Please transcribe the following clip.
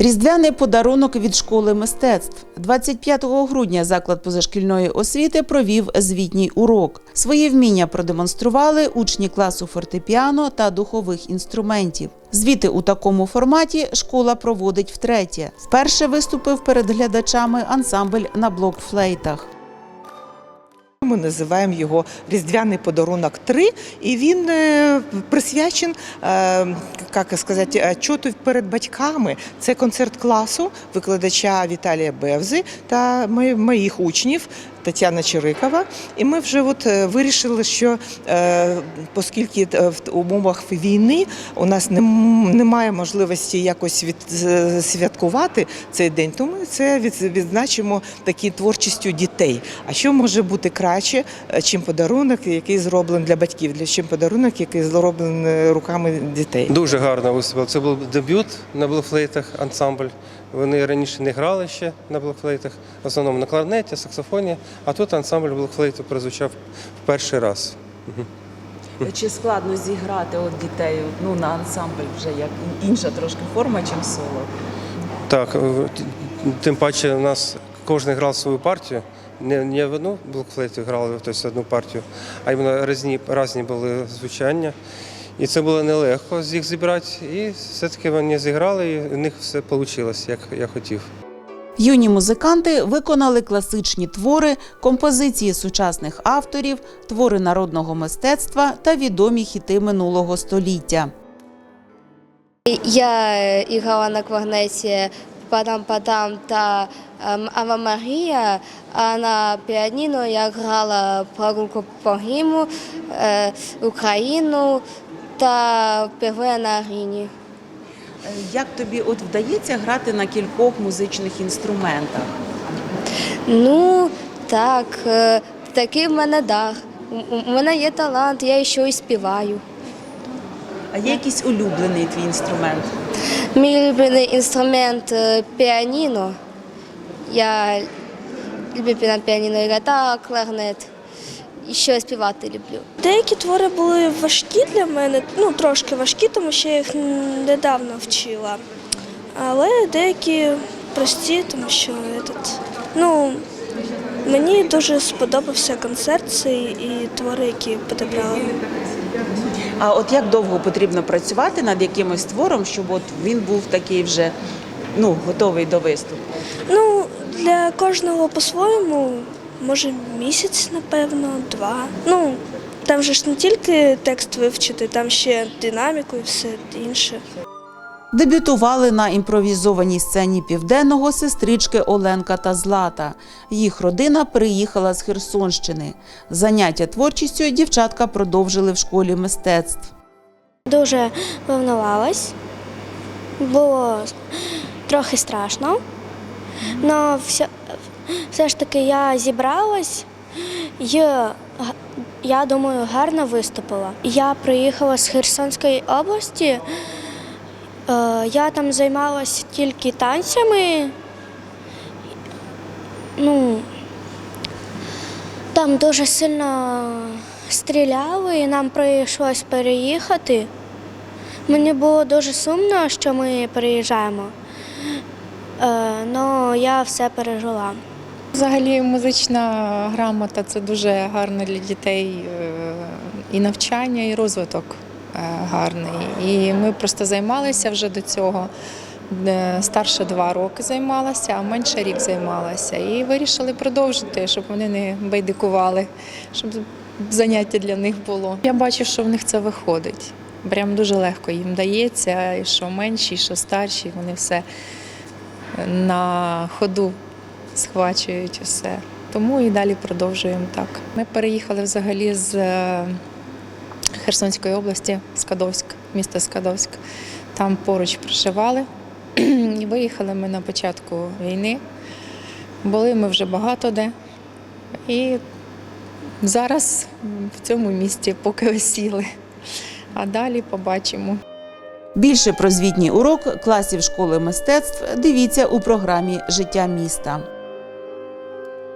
Різдвяний подарунок від школи мистецтв 25 грудня заклад позашкільної освіти провів звітній урок. Свої вміння продемонстрували учні класу фортепіано та духових інструментів. Звіти у такому форматі школа проводить втретє. Вперше виступив перед глядачами ансамбль на блокфлейтах. Ми називаємо його Різдвяний подарунок 3, і він е, присвячен, е, як сказати, чоту перед батьками. Це концерт класу викладача Віталія Бевзи та мо- моїх учнів Тетяна Чирикова. І ми вже от е, вирішили, що е, оскільки е, в умовах війни у нас немає можливості якось святкувати цей день, то ми це відзначимо такі творчістю дітей. А що може бути краще, чим подарунок, який зроблений для батьків, для чим подарунок, який зроблений руками дітей? Дуже гарно виступили. Це був дебют на блофлейтах, ансамбль. Вони раніше не грали ще на блофлейтах, в основному на кларнеті, саксофоні, а тут ансамбль блофлейту прозвучав в перший раз. Чи складно зіграти от дітей ну, на ансамбль вже як інша трошки форма, чим соло? Так, е, тим паче у нас кожен грав свою партію. Не, не в одну блокфлейту грали тобто одну партію, а іменно різні, різні були звучання. І це було нелегко з їх зібрати. І все-таки вони зіграли, і в них все вийшло, як я хотів. Юні музиканти виконали класичні твори, композиції сучасних авторів, твори народного мистецтва та відомі хіти минулого століття. Я е, грала на кларнеті Падам-падам та ем, Ава Марія, а на піаніно я грала прогулку по гіму, е, Україну та Перве на арені. Е, Як тобі от вдається грати на кількох музичних інструментах? Ну, так, е, такий в мене дар. У- мене є талант, я ще й співаю. А є якийсь улюблений твій інструмент? Мій улюблений інструмент е, піаніно. Я люблю на піаніно грати, та кларнет. І ще співати люблю. Деякі твори були важкі для мене, ну трошки важкі, тому що я їх недавно вчила. Але деякі прості, тому що этот, ну, мені дуже сподобався концерт цей і твори, які підібрали. А от як довго потрібно працювати над якимось твором, щоб от він був такий вже ну, готовий до виступу? Ну, для кожного по-своєму, може місяць, напевно, два. Ну, там же ж не тільки текст вивчити, там ще динаміку і все інше. Дебютували на імпровізованій сцені південного сестрички Оленка та Злата. Їх родина приїхала з Херсонщини. Заняття творчістю дівчатка продовжили в школі мистецтв. Дуже волнувалась, було трохи страшно, але все, все ж таки я зібралась і я думаю, гарно виступила. Я приїхала з Херсонської області. е, Я там займалася тільки танцями. Ну, там дуже сильно стріляли, і нам прийшлось переїхати. Мені було дуже сумно, що ми переїжджаємо. Але я все пережила. Взагалі, музична грамота це дуже гарно для дітей е, і навчання, і розвиток е, гарний. І ми просто займалися вже до цього. Е, Старша два роки займалася, а менше рік займалася. І вирішили продовжити, щоб вони не байдикували, щоб заняття для них було. Я бачу, що в них це виходить. Прям дуже легко їм дається, і що менші, і що старші, вони все на ходу схвачують усе. Тому і далі продовжуємо так. Ми переїхали взагалі з е, Херсонської області, Скадовськ, місто Скадовськ. Там поруч проживали. І виїхали ми на початку війни. Були ми вже багато де. І зараз в цьому місті поки осіли. А далі побачимо. Більше про звітній урок класів школи мистецтв дивіться у програмі Життя міста.